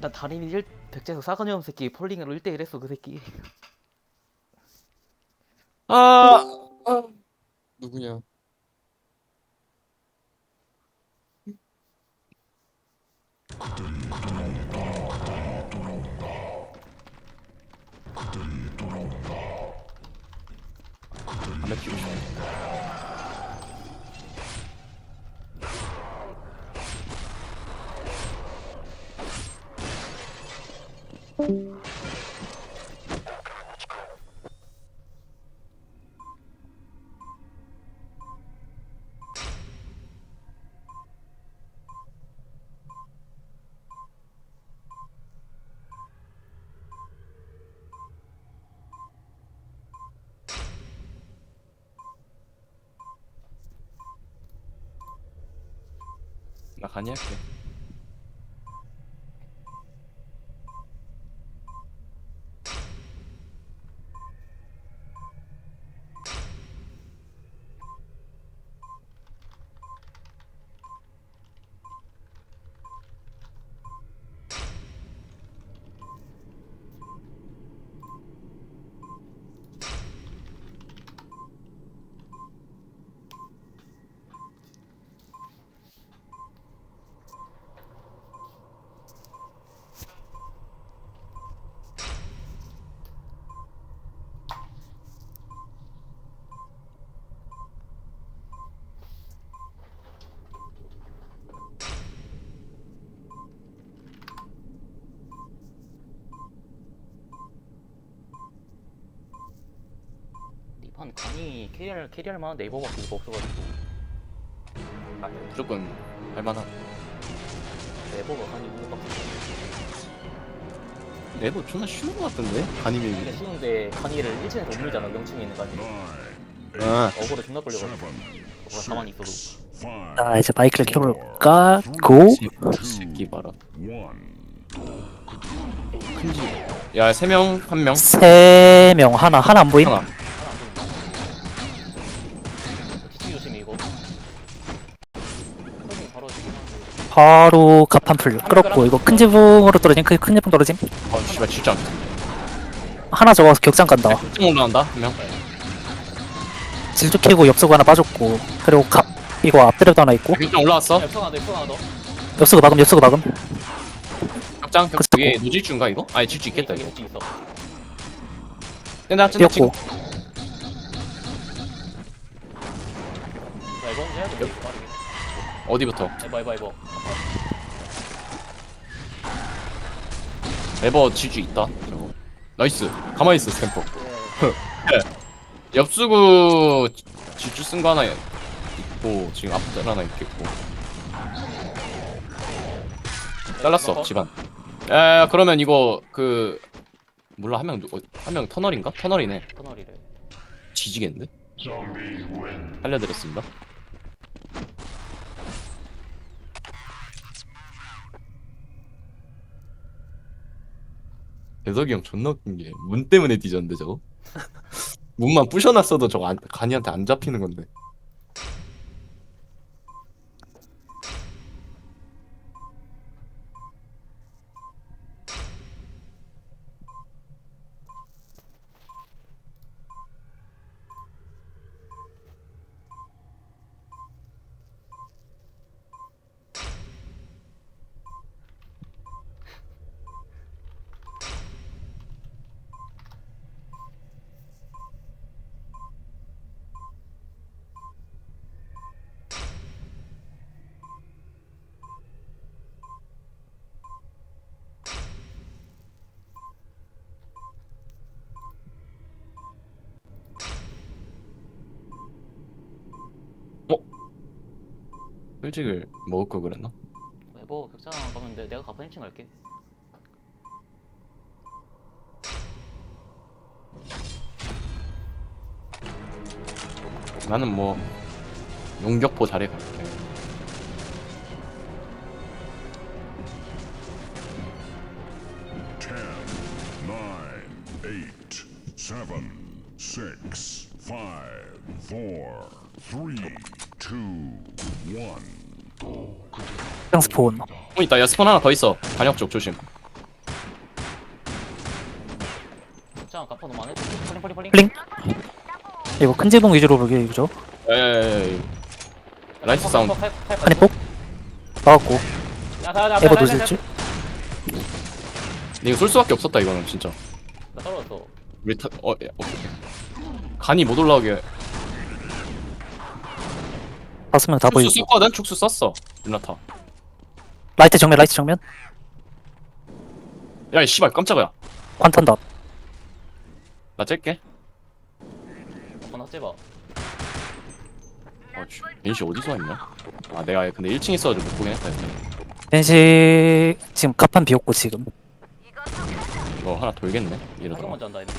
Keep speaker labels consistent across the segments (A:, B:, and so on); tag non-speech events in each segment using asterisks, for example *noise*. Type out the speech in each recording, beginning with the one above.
A: 난 달인 1 백제에서 싸가지 없는 새끼 폴링으로 1대1 했어 그 새끼.
B: 아, 아 누구냐? 담배 피우고 싶어. 나 간이 할게.
A: 판 간이 캐리할 캐리할 만한 네이버밖에 이거 없어가지고
B: 아, 무조건 할만한.
A: 네이버가 것 같아
B: 네버 존나 쉬운 것 같던데? 간이
A: 이게
B: 밀기.
A: 쉬운데 간이를 1층에서 못 밀잖아 명층에 있는 간이
B: 아,
A: 어그로 존나 끌려가지고 그거 가만히 있어도
C: 자 이제 마이크를 켜볼까? 고!
B: 새끼 봐라. 큰지. 야, 세 명, 한 명.
C: 세 명 하나 하나 안 보임?
B: 하나.
A: 바로
C: 갑판풀 끌었고 이거 큰 지붕으로 떨어짐 큰, 큰 지붕 떨어짐
B: 어, 씨발, 진짜.
C: 하나 적어서 격장 간다
B: 쭉 올라간다, 한 명.
C: 질주 키고 엽서가 하나 빠졌고 그리고 갑 이거 앞드랩도 하나 있고
B: 격장 올라왔어.
A: 엽성 하나 더 엽성 하나 더
C: 엽서가 막음 엽서가 막음
B: 격장, 격
C: 그쵸.
B: 위에 노질주인가, 이거? 아니, 질주 있겠다, 이거.
A: 있어
B: 지금.
C: 뛰었고
A: 자 이거 해야 돼 빠르게
B: 어디부터?
A: 에바 에바 에바
B: 에버 질주 있다. 저거. 나이스. 가만히 있어, 스탬퍼. *laughs* 엽수구 질주 쓴 거 하나 있고, 지금 앞들 하나 있겠고. 잘랐어, 집안. 야, 그러면 이거, 그, 몰라, 한 명, 한 명 터널인가? 터널이네.
A: 터널이래
B: 지지겠는데? 알려드렸습니다. 대석이 형 존나 웃긴 게 문 때문에 뒤졌는데 저거? *laughs* 문만 부셔놨어도 저거 안, 간이한테 안 잡히는 건데 솔직을 먹을 걸 그랬나?
A: 에버 격장 가면 돼 내가 가판 1층 갈게.
B: 나는 뭐 용격포 자리 갈게
C: 확장 스폰.
B: 어 있다. 야 스폰 하나 더 있어. 반역 쪽 조심.
A: 블링.
C: 이거 큰 지붕 위주로 보게 이거죠.
B: 에이 라이트 사운드.
C: 한입 폭? 나왔고. 에버 돌실지.
B: 이거 쏠 수밖에 없었다 이거는 진짜.
A: 나 떨어졌어.
B: 우리 타.. 어.. 오케이 어. 간이 못 올라오게.
C: 다섯 명다 보이고.
B: 난 축수 썼어. 윤나타.
C: 라이트 정면 라이트 정면
B: 야이 씨발 깜짝이야
C: 관탄다
B: 나 짤게
A: 한번 학제 봐.
B: 어씨 벤시 어디서 왔냐 아 내가 근데 1층 있어가지고 못 보긴 했다 이거.
C: 벤시 지금 갑판 비었고 지금
B: 이거 하나 돌겠네 이러다가
A: 먼저 한다. 이거.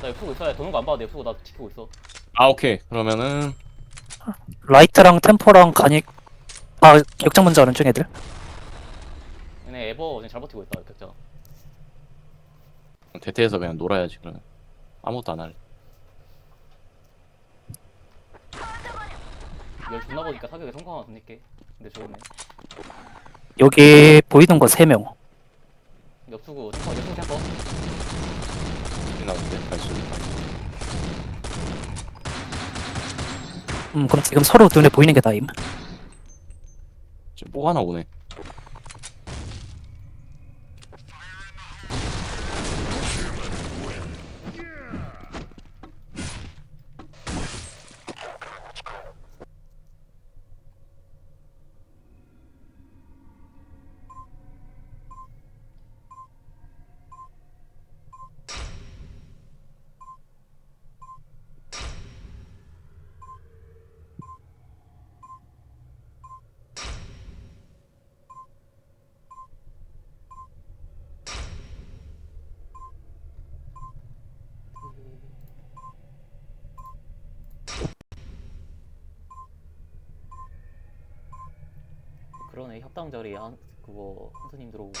A: 나 F고 있어. 야, 도는 거 안 봐도 내 F고 나 지키고 있어.
B: 아 오케이 그러면은
C: 라이트랑 템포랑 간이 아 역장 먼저 하는 중 애들
A: 얘네 에버 그냥 잘 버티고 있다. 격자.
B: 대퇴해서 그냥 놀아야지 그러면 아무것도 안 할래
A: 열 존나 보니까 사격에 성공하면 돈낼게. 근데 좋네.
C: 여기 보이는 거 3명
A: 옆수구 템퍼 옆수구 템퍼.
B: 나오는데 발소리
C: 음 그럼 지금 서로 눈에 보이는 게 다임.
B: 뭐 하나 오네
A: 그러네 협당 자리에 한 그거 한스님 들어오고.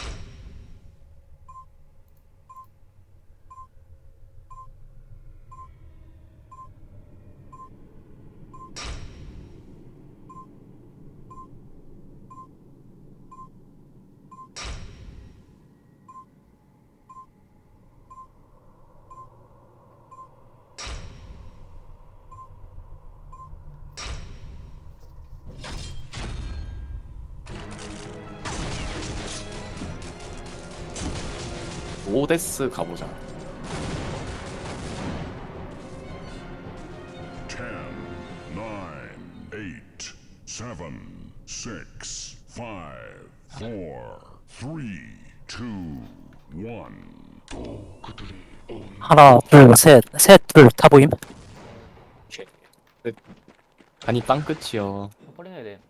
B: 오데스 가보자
D: Ten, nine, eight, seven, six, five, four, three, two, one.
C: 하나 둘 셋 셋 둘 다 보임
B: 간이 땅끝이여
A: 폴링 해야 돼.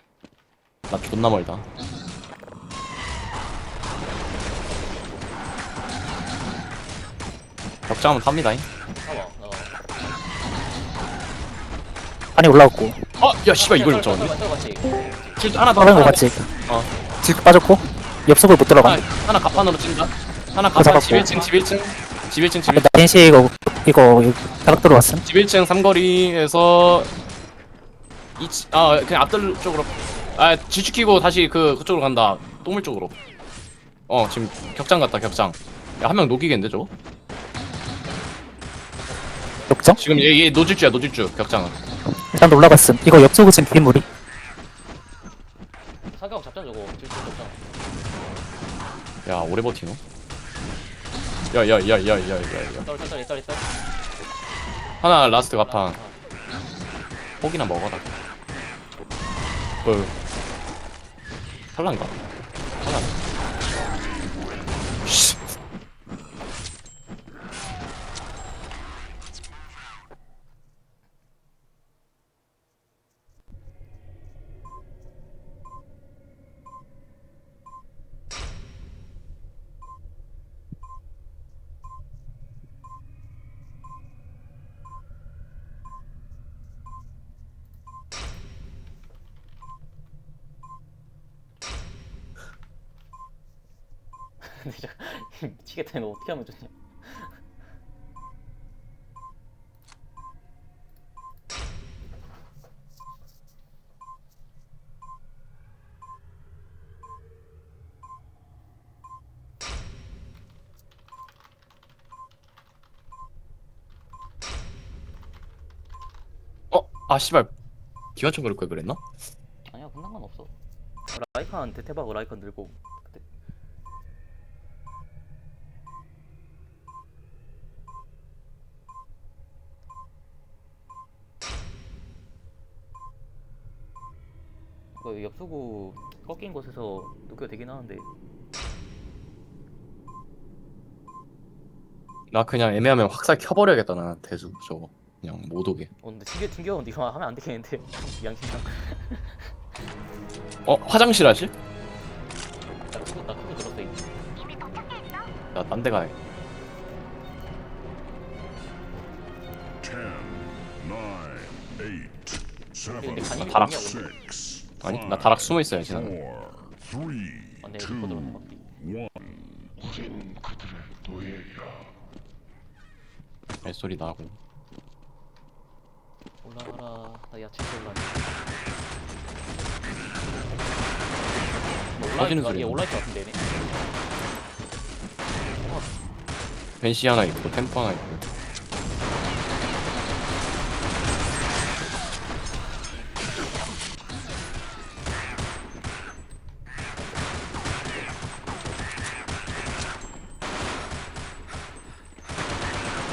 B: 나 존나 멀다 격자하면 탑니다잉
A: 봐봐. 나.
C: 간이 올라왔고
B: 어! 야 씨발 이걸 잡았네. 실 하나 더
C: 빠른 거
B: 하나
C: 같지
B: 어.
C: 지금 빠졌고 옆속을 못 들어가
B: 하나, 하나 갑판으로 찐다 하나
C: 아,
B: 갑판 집
C: 잡았고.
B: 1층 집 1층 집 1층 집
C: 아,
B: 1층
C: 벤시 이거 이거 대각 들어왔음
B: 집 1층 삼거리에서 이치, 아 그냥 앞들 쪽으로 아 지축키고 다시 그 그쪽으로 간다 똥물 쪽으로 어 지금 격장 갔다 격장 야 한 명 녹이겠는데 저거?
C: 역정
B: 지금 얘, 얘 노질주야 노질주 격장은
C: 일단 올라갔음 이거 옆속은 지금 빈물이
A: 사격 잡자 저거. 질질 잡자.
B: 야 오래 버티노? 야야야야야야야
A: 쩔.
B: 하나 라스트 가판
A: 아,
B: 포기나 먹어라 그 살란가?
A: 근데 저 *laughs* 미치겠다. 너 어떻게 하면 좋냐? 어?
B: 아 씨발 기관총 그럴 걸 그랬나?
A: 아니야, 끝난 건 없어. 라이칸 대테박 라이칸 들고 이거 옆수구 꺾인 곳에서 녹여야 되긴 하는데.
B: 나 그냥 애매하면 확살 켜버려야겠다 나 대수 저거 그냥 못 오게.
A: 어 근데 튕겨 튕겨는데 이거 하면 안 되겠는데 *laughs* 양심상.
B: 어 화장실 하실?
A: 나 크고 나 크고 들었어 이미
B: 나딴 데 가야
D: 10, 9, 8,
A: 근데
D: 7,
A: 간이
B: 다락.
A: 없냐
D: 6,
B: 아니 나 다락 숨어 있어야지
D: 4,
B: 나는
D: 3,
A: 아 내가
D: 2,
A: 이거 들었네 밖에
D: 1.
B: 벨소리 나고.
A: 올라가라. 나 야채 올라가 뭐 올라갈
B: 소리야.
A: 거 올라갈 것 같은데 얘네.
B: 벤시 하나 있고 템포 하나 있고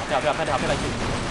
A: 앞에 앞에 앞에 앞에 라이트
D: Ten, nine,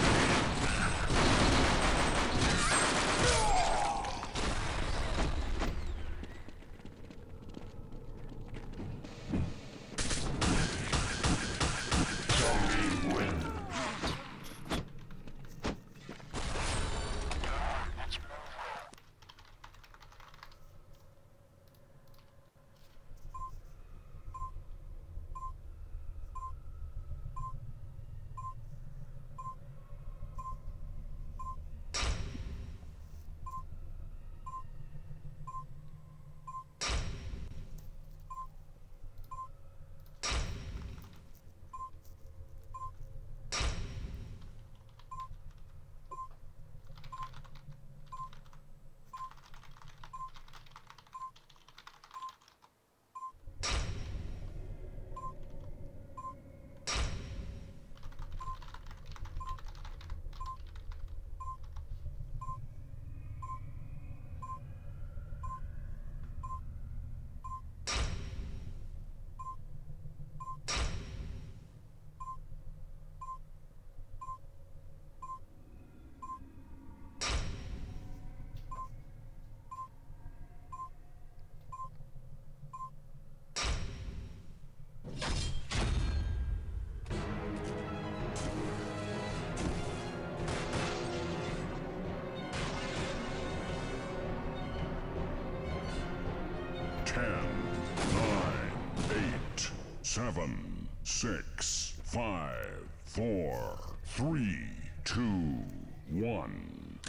D: eight, seven, six, five, four, three, two, one.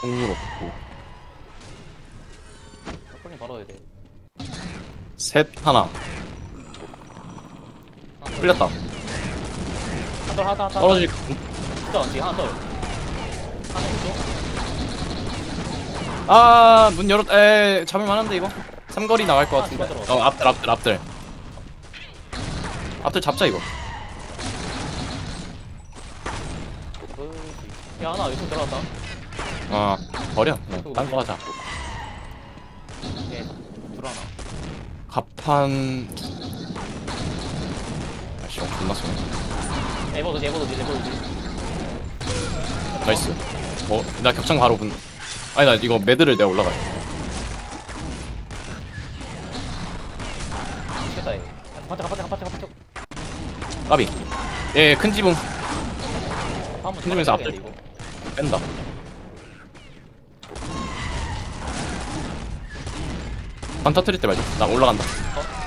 B: 통으로 없고
A: 바로 해야 돼.
B: 셋 하나. 풀렸다.
A: 한돌 하다 하다
B: 떨어질
A: 진짜 언제? 한돌 하나 있어
B: 아 문 열었 에 잡을 만한데 이거? 삼거리 나갈 것
A: 아,
B: 같은데.
A: 들어가.
B: 어 앞들 앞들 앞들. 앞들 잡자 이거.
A: 어이씨. 야 하나 여기 들어갔다.
B: 아 버려. 그냥 딴거 하자.
A: 얘 들어가나.
B: 갑판. 아씨 어, 존나 쏘네.
A: 에버도지 에버도지 에버도지.
B: 나이스. 어 나 격장 바로 분 아니 나 이거 매드를 내가 올라가야
A: 미쳤다 얘. 반짝 반짝 반짝 반짝
B: 까비. 예 큰 지붕.
A: 한번
B: 흔들면서 앞들.
A: 이거.
B: 뺀다. 반 터트릴 때 말자 나 올라간다.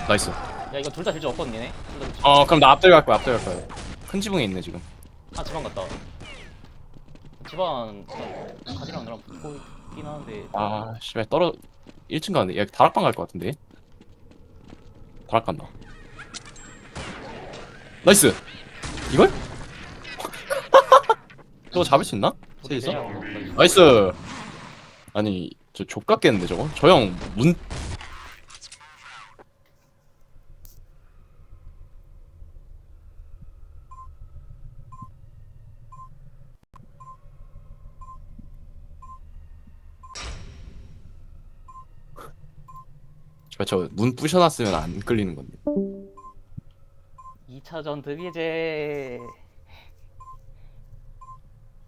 B: 나이스.
A: 야 이거 둘 다 질주 없거든 얘네. 둘다 질주
B: 어 그럼 나 앞들 갈 거야 앞들 갈 거야 큰 지붕에 있네 지금.
A: 아 집안 갔다 집안 가지랑 나랑 붙고 있긴 하는데.
B: 아 씨발 떨어 1층 가는데? 야 다락방 갈 것 같은데? 다락 간다 나이스! 이걸? *laughs* 저거 잡을 수 있나?
A: 거의
B: 나이스! 아니 저 족같겠는데 저거? 저 형 문 저 문 부셔놨으면 안 끌리는 건데
A: 2차전 득이제.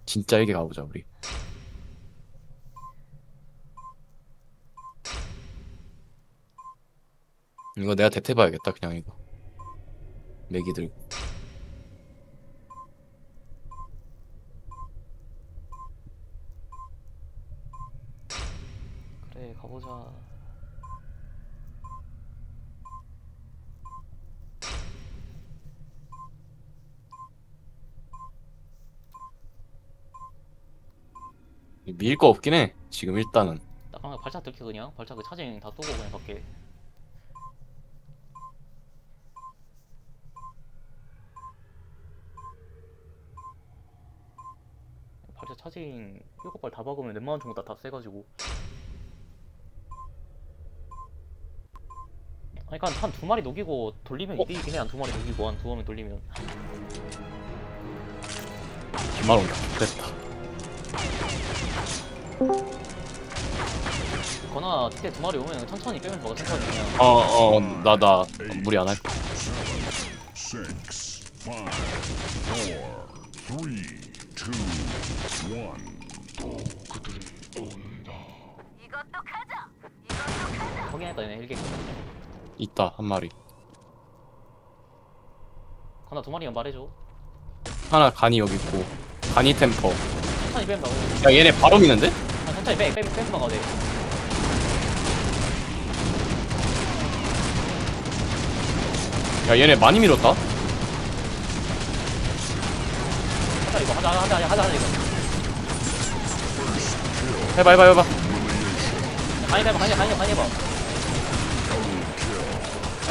B: 진짜 이게 가보자 우리 이거 내가 대퇴봐야겠다 그냥 이거 맥이 들고
A: 그래 가보자.
B: 밀 거 없긴 해 지금 일단은
A: 나 그냥 발차 들켜 그냥. 발차 그 차징 다 끄고 그냥 밖에. 발차 차징 7발 다 박으면 웬만한 정도 다, 다 세가지고. 아니 그러니까 한 두 마리 녹이고 돌리면
B: 어?
A: 이득이긴 해한 두 마리 녹이고 한 두 마리 돌리면
B: 기말 온다 됐다
A: 거나 그때 두 마리 오면 천천히 빼면서 먹어 천천히 그냥
B: 어어 나 나 무리 안 할.
D: Six, five, four, three, two, one.
A: 확인했다 얘네 일개
B: 있다 한 마리
A: 거나 두 마리만 말해줘
B: 하나 간이 여기 있고 간이 템퍼
A: 천천히 빼면
B: 야 얘네 바로 미는데?
A: 아, 천천히 빼 빼, 빼면 나가야 돼.
B: 야 얘네 많이 밀었다.
A: 하자 이거. 하자 하자 하자 하자 하자 이거.
B: 해봐 해봐 해봐.
A: 많이 해봐 많이 해봐 많이 해봐 많이 해봐.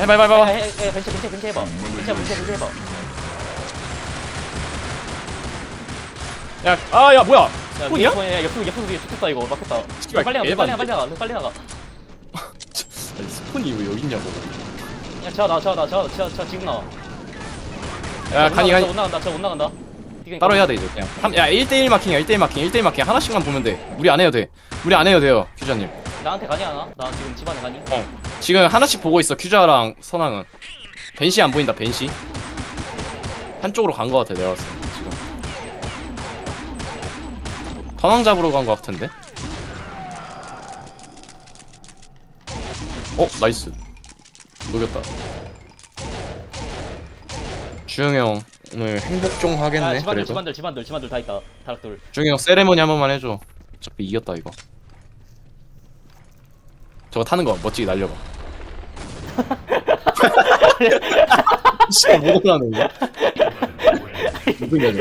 B: 해봐 해봐 해봐.
A: 해, 해, 해, 벤치 벤치 벤치 해봐. 벤치 벤치 벤치 해봐.
B: 야아야 뭐야? 야스 폰이야?
A: 야 옆으로 옆으로 죽겠다 이거. 막혔다.
B: 씨발,
A: 빨리 나가? 빨리 나가 빨리 나가 빨리 나가 *laughs*
B: 아니, 스폰이 왜 여기 있냐고.
A: 야 지하 나와 지하 나와 지하 지하 지하 지금 나와
B: 야 간이 간이
A: 못 나간다 지하 못 나간다. 니가
B: 따로 해야 돼 이제 그냥. 한, 야 1대1 마킹이야 1대1 마킹 1대1 마킹. 하나씩만 보면 돼. 우리 안 해도 돼. 우리 안 해도 돼요 큐자님.
A: 나한테 가니 하나? 나 지금 집안에 가니?
B: 어. 지금 하나씩 보고 있어 큐자랑 선왕은. 벤시 안 보인다 벤시. 한쪽으로 간 거 같아 내가 봤을 때 선왕 잡으러 간거 같은데? 어 나이스. 녹였다. 주영이 형 오늘 행복
A: 좀야
B: 하겠네
A: 집안들
B: 그래도.
A: 집안들 집안들 집안들 다 있다. 다락들
B: 주영이 형 세레머니 한 번만 해줘. 어차피 이겼다 이거. 저거 타는 거 멋지게 날려봐. *laughs* *laughs* 진짜 뭐가 나는 거야? 누구냐